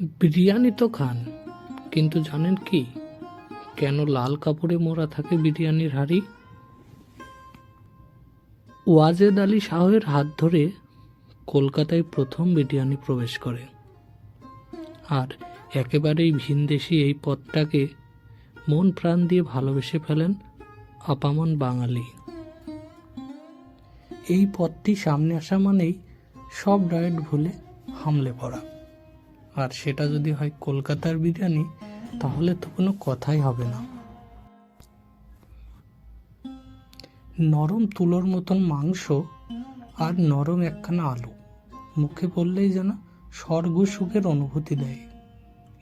বিরিয়ানি তো খান, কিন্তু জানেন কি? কেন লাল কাপড়ে মোড়া থাকে বিরিয়ানির হাড়ি? ওয়াজেদ আলী শাহের হাত ধরে কলকাতায় প্রথম বিরিয়ানি প্রবেশ করে। আর একেবারেই ভিনদেশি এই পথটাকে মন প্রাণ দিয়ে ভালোবেসে ফেলেন আপামন বাঙালি। এই পথটি সামনে আসা মানেই সব ডায়েট ভুলে হামলে পড়া। আর সেটা যদি হয় কলকাতার বিরিয়ানি, তাহলে তো কোনো কথাই হবে না। নরম তুলোর মতন মাংস আর নরম একখানা আলু। মুখে পড়লেই যেন স্বর্গ সুখের অনুভূতি দেয়।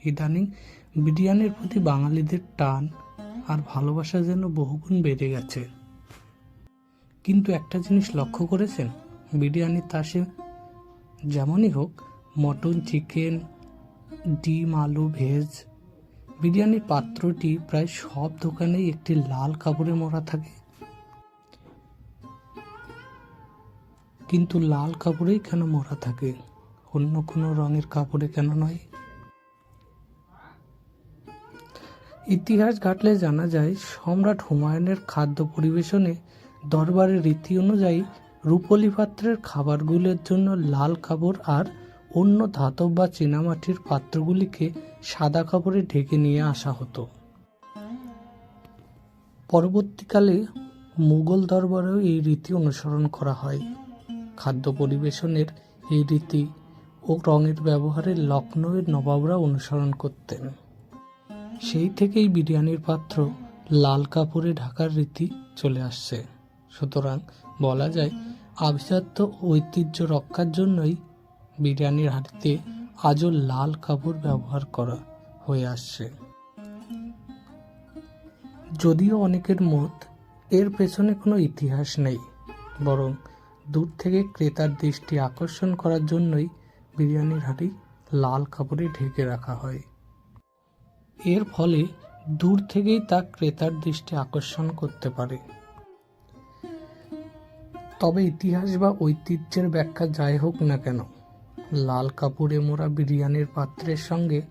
ইদানিং বিরিয়ানির প্রতি বাঙালিদের টান আর ভালোবাসা যেন বহুগুণ বেড়ে গেছে। কিন্তু একটা জিনিস লক্ষ্য করেছেন বিরিয়ানির তাসে যেমনই হোক, মটন, চিকেন ডিম, আলু, ভেজ বিরিয়ানির পাত্রটি প্রায় সব দোকানেই একটি লাল কাপড়ে মোড়া থাকে। কিন্তু লাল কাপড়েই কেন মোড়া থাকে? অন্য কোনো রঙের কাপড়ে কেন নয়? ইতিহাস ঘাটলে জানা যায়, সম্রাট হুমায়ুনের খাদ্য পরিবেশনে দরবারের রীতি অনুযায়ী রূপলি পাত্রের খাবারগুলোর জন্য লাল কাপড় আর অন্য ধাতব বা চীনামাটির পাত্রগুলিকে সাদা কাপড়ে ঢেকে নিয়ে আসা হতো। পরবর্তীকালে মুঘল দরবারেও এই রীতি অনুসরণ করা হয়। খাদ্য পরিবেশনের এই রীতি ও রঙের ব্যবহারে লখনৌয়ের নবাবরা অনুসরণ করতেন। সেই থেকেই বিরিয়ানির পাত্র লাল কাপড়ে ঢাকার রীতি চলে আসছে। সুতরাং বলা যায়, আভিজাত্য ঐতিহ্য রক্ষার জন্যই বিরিয়ানির হাঁড়িতে আজও লাল কাপড় ব্যবহার করা হয়ে আসছে। যদিও অনেকের মত, এর পেছনে কোনো ইতিহাস নেই, বরং দূর থেকে ক্রেতার দৃষ্টি আকর্ষণ করার জন্যই বিরিয়ানির হাঁড়ি লাল কাপড়ে ঢেকে রাখা হয়। এর ফলে দূর থেকেই তা ক্রেতার দৃষ্টি আকর্ষণ করতে পারে। তবে ইতিহাস বা ঐতিহ্যের ব্যাখ্যা যাই হোক না কেন লাল কাপড়ে মোড়া বিরিয়ানির পাত্রের সঙ্গে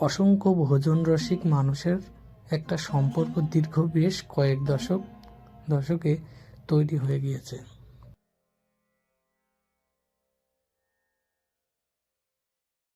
অসংখ্য ভোজন রসিক মানুষের একটা সম্পর্ক দীর্ঘ বেশ কয়েক দশক দশকে তৈরি হয়ে গিয়েছে।